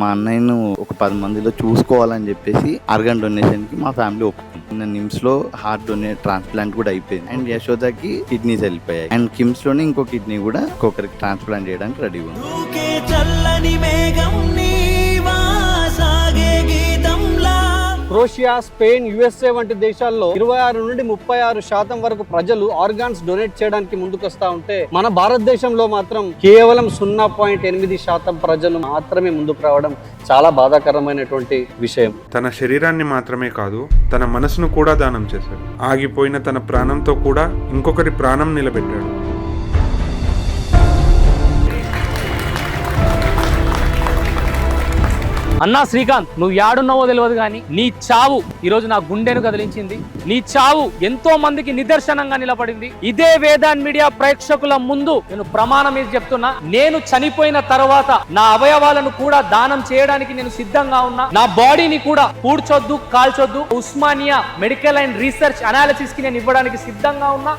మా అన్నయ్యను ఒక పది మందిలో చూసుకోవాలని చెప్పేసి ఆర్గన్ డొనేషన్కి మా ఫ్యామిలీ ఒప్పుకుంది. నిన్న నిమ్స్లో హార్ట్ డొనేట్ ట్రాన్స్ప్లాంట్ కూడా అయిపోయింది. అండ్ యశోదకి కిడ్నీస్ వెళ్ళిపోయాయి. అండ్ కిమ్స్లోనే ఇంకో కిడ్నీ కూడా ఇంకొకరికి ట్రాన్స్ప్లాంట్ చేయడానికి రెడీ ఉంది. క్రోషియా స్పెయిన్ యుఎస్ఏ వంటి దేశాల్లో ఇరవై ఆరు నుండి ముప్పై ఆరు శాతం వరకు ప్రజలు ఆర్గాన్స్ డొనేట్ చేయడానికి ముందుకొస్తా ఉంటే మన భారతదేశంలో మాత్రం కేవలం సున్నా పాయింట్ ఎనిమిది శాతం ప్రజలు మాత్రమే ముందుకు రావడం చాలా బాధాకరమైనటువంటి విషయం. తన శరీరాన్ని మాత్రమే కాదు తన మనసును కూడా దానం చేశాడు. ఆగిపోయిన తన ప్రాణంతో కూడా ఇంకొకరి ప్రాణం నిలబెట్టాడు. అన్నా శ్రీకాంత్ నువ్వు యాడున్నావో తెలియదు కానీ నీ చావు ఈరోజు నా గుండెను కదిలించింది. నీ చావు ఎంతో మందికి నిదర్శనంగా నిలబడింది. ఇదే వేదాన్ మీడియా ప్రేక్షకుల ముందు నేను ప్రమాణం మీద చెప్తున్నా నేను చనిపోయిన తర్వాత నా అవయవాలను కూడా దానం చేయడానికి నేను సిద్ధంగా ఉన్నా. నా బాడీని కూడా కూర్చొద్దు కాల్చొద్దు. ఉస్మానియా మెడికల్ అండ్ రీసెర్చ్ అనాలిసిస్కి నేను ఇవ్వడానికి సిద్ధంగా ఉన్నా.